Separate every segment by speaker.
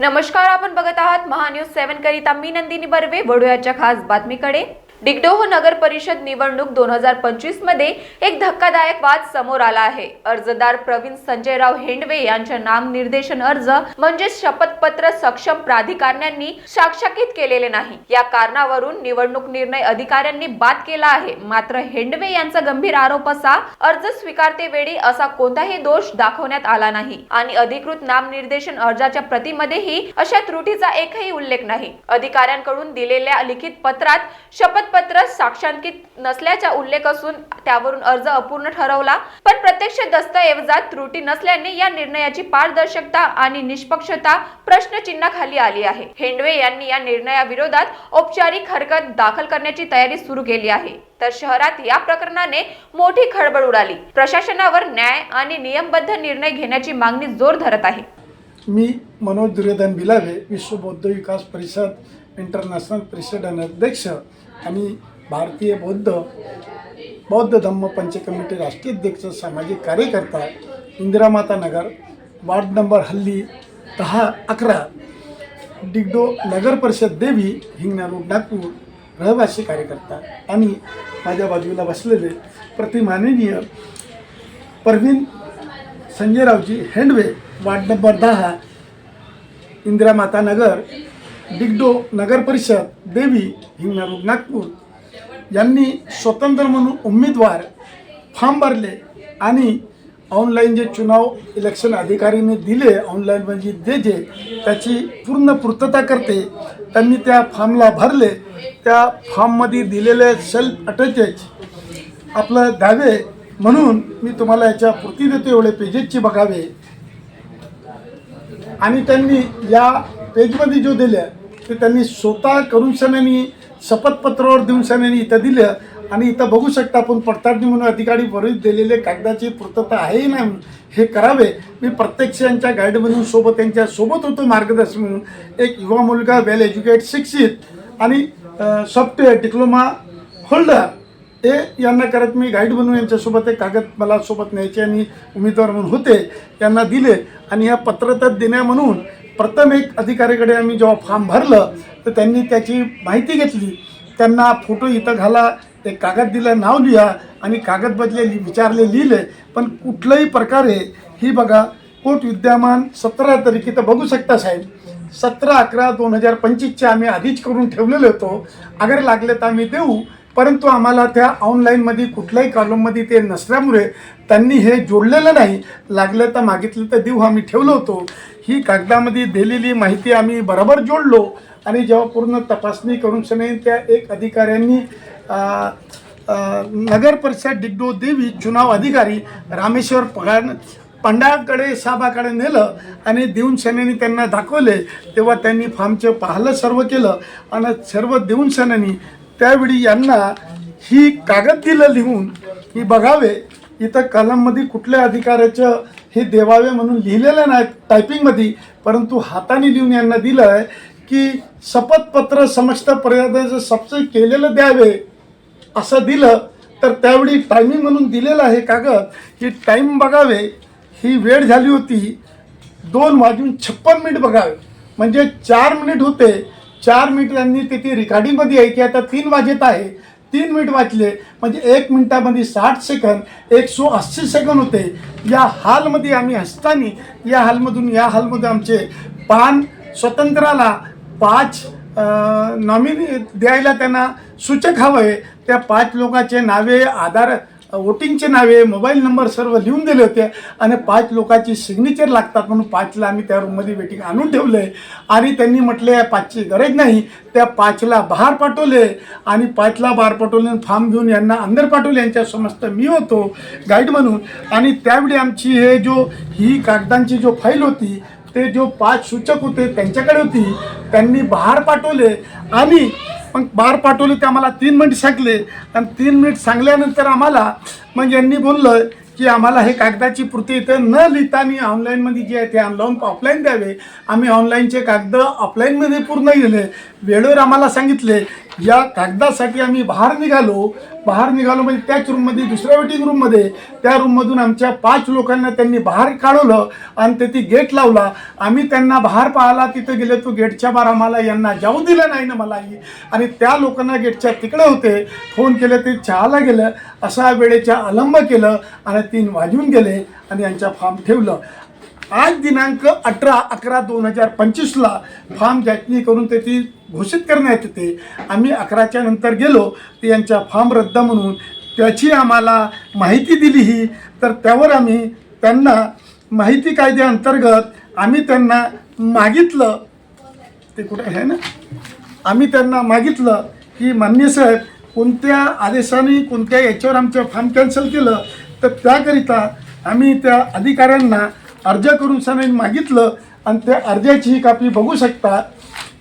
Speaker 1: नमस्कार आपण बघत आहात महान्यूज सेव्हन करिता. मी नंदिनी बर्वे वडोयाच्या खास बातमीकडे. डिगडोह नगर परिषद निवडणूक दोन हजार पंचवीसमध्ये एक धक्कादायक वाद समोर आला आहे. अर्जदार प्रवीण संजयराव हेंडवे यांच्या नामनिर्देशन अर्ज म्हणजेच शपथपत्र सक्षम प्राधिकरणांनी साक्षाकित केलेले नाही. या कारणावरून निवडणूक निर्णय अधिकाऱ्यांनी बाद केला आहे. मात्र हेंडवे यांचा गंभीर आरोप असा अर्ज स्वीकारते वेळी असा कोणताही दोष दाखवण्यात आला नाही. आणि अधिकृत नामनिर्देशन अर्जाच्या प्रतिमध्येही अशा त्रुटीचा एकही उल्लेख नाही. अधिकाऱ्यांकडून दिलेल्या लिखित पत्रात शपथ शपथपत्र साक्षांकित नसल्याचा उल्लेख असून त्यावरून अर्ज अपूर्ण ठरवला. पण प्रत्यक्ष दस्तऐवजात त्रुटी नसल्याने या निर्णयाची पारदर्शकता आणि निष्पक्षता प्रश्नचिन्हाखाली आली आहे. हेंडवे यांनी या निर्णयाविरोधात औपचारिक हरकत दाखल करण्याची तयारी सुरू केली आहे. तर शहरात या प्रकरणाने मोठी खळबळ उडाली. प्रशासनावर न्याय आणि नियमबद्ध निर्णय घेण्याची मागणी जोर धरत आहे.
Speaker 2: मी मनोज दुर्योधन बिलावे विश्व बौद्ध विकास परिषद इंटरनॅशनल प्रेसिडेंट अध्यक्ष आणि भारतीय बौद्ध बौद्ध धम्म पंच कमिटी राष्ट्रीय अध्यक्ष सामाजिक कार्यकर्ता इंदिरामाता नगर वार्ड नंबर हल्ली दहा अकरा डिगडो नगर परिषद देवी हिंगणा रोड नागपूर रहिवासी कार्यकर्ता आणि माझ्या बाजूला बसलेले प्रतिमाननीय परवीन संजयरावजी हेंडवे वार्ड नंबर दहा इंदिरामाता नगर डिग्डो नगर परिषद देवी हिंगणा रोड नागपूर यांनी स्वतंत्र म्हणून उमेदवार फॉर्म भरले आणि ऑनलाईन जे चुनाव इलेक्शन अधिकारीने दिले ऑनलाईन म्हणजे जे जे त्याची पूर्ण पूर्तता करते त्यांनी त्या फॉर्मला भरले. त्या फॉर्ममध्ये दिलेले सेल्फ अटॅचेज आपलं द्यावे म्हणून मी तुम्हाला याच्या पूर्ती देतो एवढे पेजेसची बघावे. आणि त्यांनी या पेजमध्ये जो दिल्या ते त्यांनी स्वतः करून सणांनी शपथपत्रावर देऊन सणांनी इथं दिलं. आणि इथं बघू शकता आपण पडताळणी म्हणून अधिकारी वरील दिलेले कागदाची पूर्तता आहे नाही हे करावे. मी प्रत्यक्ष यांच्या गाईड म्हणून सोबत यांच्या सोबत होतो मार्गदर्शन म्हणून. एक युवा मुलगा वेल एज्युकेट शिक्षित आणि सॉफ्टवेअर डिप्लोमा होल्डर ते यांना करत मी गाईड बनवून यांच्यासोबत एक कागद मला सोबत न्यायचे आणि उमेदवार म्हणून होते यांना दिले. आणि या पत्रतात देण्या म्हणून प्रथम एक अधिकाऱ्याकडे आम्ही जेव्हा फॉर्म भरलं तर त्यांनी त्याची माहिती घेतली. त्यांना फोटो इथं घाला एक कागद दिलं नाव लिहा आणि कागद बदले लि- विचारले लिहिले. पण कुठल्याही प्रकारे ही बघा कोट विद्यमान सतरा तारीख इथं बघू शकता साहेब. सतरा अकरा दोन हजार पंचवीसचे आम्ही आधीच करून ठेवलेले होतो. अगर लागले तर आम्ही देऊ. परंतु आम्हाला त्या ऑनलाईनमध्ये कुठल्याही कॉलममध्ये ते नसल्यामुळे त्यांनी हे जोडलेलं नाही. लागलं तर मागितलं तर देऊ आम्ही ठेवलं होतो. ही कागदामध्ये दिलेली माहिती आम्ही बरोबर जोडलो आणि जेव्हा पूर्ण तपासणी करून सने त्या एक अधिकाऱ्यांनी नगर परिषद डिग्डो देवी चुनाव अधिकारी रामेश्वर पगार पंडाकडे साबाकडे नेलं आणि देऊन सेनेनी त्यांना दाखवले. तेव्हा त्यांनी फार्मचं पाहिलं सर्व केलं आणि सर्व देऊन सेनेनी त्यावेळी यांना ही कागद दिलं लिहून की बघावे इथं कलममध्ये कुठल्या अधिकाऱ्याचं हे देवावे म्हणून लिहिलेलं नाही टायपिंगमध्ये परंतु हाताने लिहून यांना दिलं आहे की शपथपत्र समस्त पर्यंत सबसे केलेलं द्यावे असं दिलं. तर त्यावेळी टायमिंग म्हणून दिलेलं आहे कागद की टाईम बघावे ही वेळ झाली होती. दोन वाजून छप्पन मिनिट बघावे. म्हणजे चार मिनिट होते. चार मिनिट त्यांनी तिथे रिकॉर्डिंगमध्ये आहे की आता तीन वाजेत आहे. तीन मिनिट वाचले. म्हणजे एक मिनिटामध्ये साठ सेकंद एकशे अस्सी सेकंद होते. या हॉलमध्ये आम्ही असताना या हॉलमधून या हॉलमध्ये आमचे पान स्वतंत्राला पाच नॉमिनी द्यायला त्यांना सूचक हवं आहे त्या पाच लोकांचे नावे आधार वोटिंगचे नावे मोबाईल नंबर सर्व लिहून दिले होते आणि पाच लोकांची सिग्नेचर लागतात म्हणून पाचला आम्ही त्या रूममध्ये वेटिंग आणून ठेवलं. आहे आणि त्यांनी म्हटले पाचची गरज नाही. त्या पाचला बाहेर पाठवले आणि पाचला बाहेर पाठवले आणि फॉर्म घेऊन यांना अंदर पाठवले. यांच्या समस्त मी होतो गाईड म्हणून. आणि त्यावेळी आमची हे जो ही कागदांची जो फाईल होती ते जो पाच सूचक होते त्यांच्याकडे होती त्यांनी बाहेर पाठवले आणि मग बाहेर पाठवले ते आम्हाला तीन मिनिट सांगले. आणि तीन मिनिट सांगल्यानंतर आम्हाला मग यांनी बोललं की आम्हाला हे कागदाची प्रती इथं न लिहिता मी ऑनलाईनमध्ये जे आहे ते ऑनलाईन ऑफलाईन द्यावे. आम्ही ऑनलाईनचे कागद ऑफलाईनमध्ये पूर्ण गेले वेळेवर आम्हाला सांगितले या कागदासाठी आम्ही बाहेर निघालो. बाहेर निघालो म्हणजे त्याच रूममध्ये दुसऱ्या वेटिंग रूममध्ये त्या रूममधून आमच्या पाच लोकांना त्यांनी बाहेर काढवलं आणि ते ती गेट लावला. आम्ही त्यांना बाहेर पाहायला तिथं गेले तो गेटच्या बार आम्हाला यांना जाऊ दिलं नाही ना मलाही. आणि त्या लोकांना गेटच्या तिकडे होते. फोन केले ते चहाला गेलं. असा वेळेच्या अलंब केलं आणि तीन वाजून गेले आणि यांच्या फॉर्म ठेवलं. आज दिनांक अठरा अकरा दोन हजार पंचवीसला फॉर्म जाचणी करून ते ती घोषित करण्यात येते. आम्ही अकराच्या नंतर गेलो ते यांचा फॉर्म रद्द म्हणून त्याची आम्हाला माहिती दिली ही तर त्यावर आम्ही त्यांना माहिती कायद्याअंतर्गत आम्ही त्यांना मागितलं. ते कुठे आहे ना? आम्ही त्यांना मागितलं की मान्य साहेब कोणत्या आदेशाने कोणत्या याच्यावर आमचं फॉर्म कॅन्सल केलं तर त्याकरिता आम्ही त्या अधिकाऱ्यांना अर्ज करून सनाईन मागितलं आणि त्या अर्जाची ही कापी बघू शकता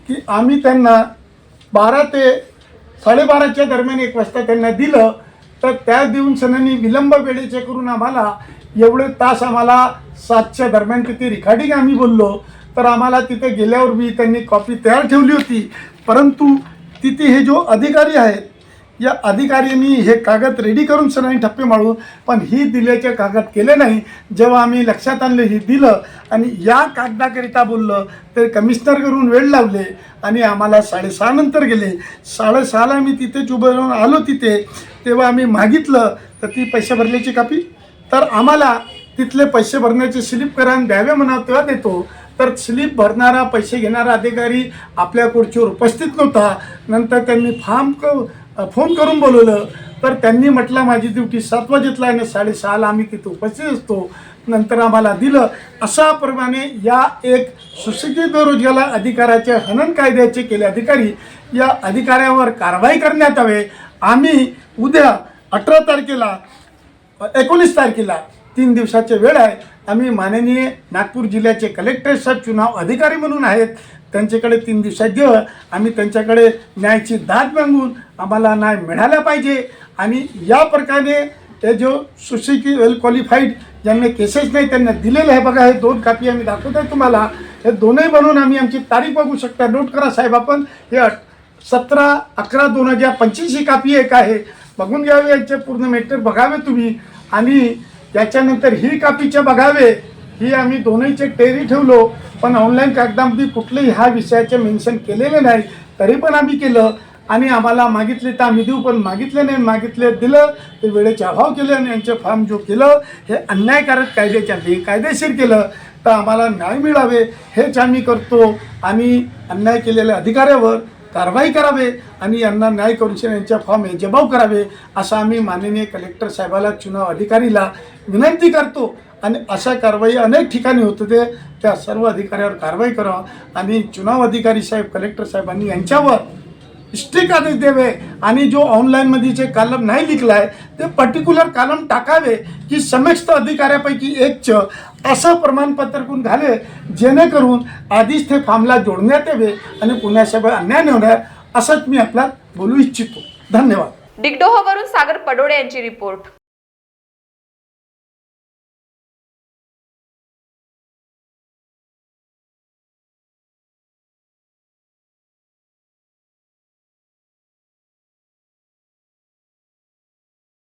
Speaker 2: की आम्ही त्यांना बारा ते साडेबाराच्या दरम्यान एक वाजता त्यांना दिलं तर त्या देऊन सणांनी विलंब वेळेचे करून आम्हाला एवढे तास आम्हाला सातच्या दरम्यान तिथे रिखार्डिंग आम्ही बोललो. तर आम्हाला तिथे गेल्यावर बी त्यांनी कॉपी तयार ठेवली होती. परंतु तिथे हे जो अधिकारी आहेत या अधिकाऱ्यांनी हे कागद रेडी करून सरांनी ठप्पे मारू पण ही दिल्याचे कागद केले नाही. जेव्हा आम्ही लक्षात आणले हे दिलं आणि या कागदाकरिता बोललं तर कमिशनर करून वेळ लावले आणि आम्हाला साडेसहा नंतर गेले. साडेसहाला मी तिथेच उभं राहून आलो तिथे. तेव्हा आम्ही मागितलं तर ती पैसे भरल्याची कापी? तर आम्हाला तिथले पैसे भरण्याचे स्लिप करायला द्यावे म्हणा तेव्हा देतो. तर स्लिप भरणारा पैसे घेणारा अधिकारी आपल्या खुर्चीवर उपस्थित नव्हता. नंतर त्यांनी फार्म क फोन करून बोलवलं. तर त्यांनी म्हटलं माझी ड्युटी सात वाजेतला आहे आणि साडेसहाला आम्ही तिथे उपस्थित असतो. नंतर आम्हाला दिलं. अशा प्रमाणे या एक सुशिक्षित बेरोजगार अधिकाराचे हनन कायद्याचे केले अधिकारी या अधिकाऱ्यावर कारवाई करण्यात यावे. आम्ही उद्या अठरा तारखेला एकोणीस तारखेला तीन दिवसाचे वेळ आहे. आम्ही माननीय नागपूर जिल्ह्याचे कलेक्टर साहेब चुनाव अधिकारी म्हणून आहेत. त्यांच्याकडे तीन दिवसात जेव्हा आम्ही त्यांच्याकडे न्यायाची दाद मागून आम्हाला न्याय मिळाला पाहिजे. आणि या प्रकारे ते जो सुशिकी वेल क्वालिफाईड ज्यांना केसेस नाही त्यांना दिलेले आहे बघा हे दोन कापी आम्ही दाखवत आहे तुम्हाला. हे दोनही बनवून आम्ही आमची तारीख बघू शकता. नोट करा साहेब आपण हे सतरा अकरा दोन हजार पंचवीस ही कापी एक आहे. बघून घ्यावे यांचे पूर्ण मेटर बघावे तुम्ही. आणि त्याच्यानंतर ही कापीचे बघावे. ही आम्ही दोन्हीचे टेरी ठेवलो पण ऑनलाईन कागदामध्ये कुठलेही ह्या विषयाचे मेन्शन केलेले नाही तरी पण आम्ही केलं. आणि आम्हाला मागितले तर आम्ही देऊ पण मागितले नाही मागितले दिलं ते वेळेचे अभाव केले आणि यांचे फॉर्म जो केलं हे अन्यायकारक कायद्याच्या बेकायदेशीर केलं तर आम्हाला न्याय मिळावे हेच आम्ही करतो. आणि अन्याय केलेल्या अधिकाऱ्यावर कारवाई करावे आणि यांना न्याय कमिशन यांच्या फॉर्म हे जबाब करावे असं आम्ही माननीय कलेक्टर साहेबाला चुनाव अधिकारीला विनंती करतो. आणि अशा कारवाई अनेक ठिकाणी होत होते. त्या सर्व अधिकाऱ्यावर कारवाई करावं. आणि चुनाव अधिकारी साहेब कलेक्टर साहेबांनी यांच्यावर स्ट्रिक आदेश द्यावे आणि जो ऑनलाईनमध्ये जे कलम नाही लिखला आहे ते पर्टिक्युलर कलम टाकावे की समस्त अधिकाऱ्यापैकी एकच असं प्रमाणपत्र कोण घाले जेणेकरून आधीच ते फॉर्मला जोडण्यात यावे आणि पुण्यासभा अन्याय नव्हणार होणार असंच मी आपल्यात बोलू इच्छितो. धन्यवाद.
Speaker 1: डिगडोहवरून सागर पडोडे यांची रिपोर्ट.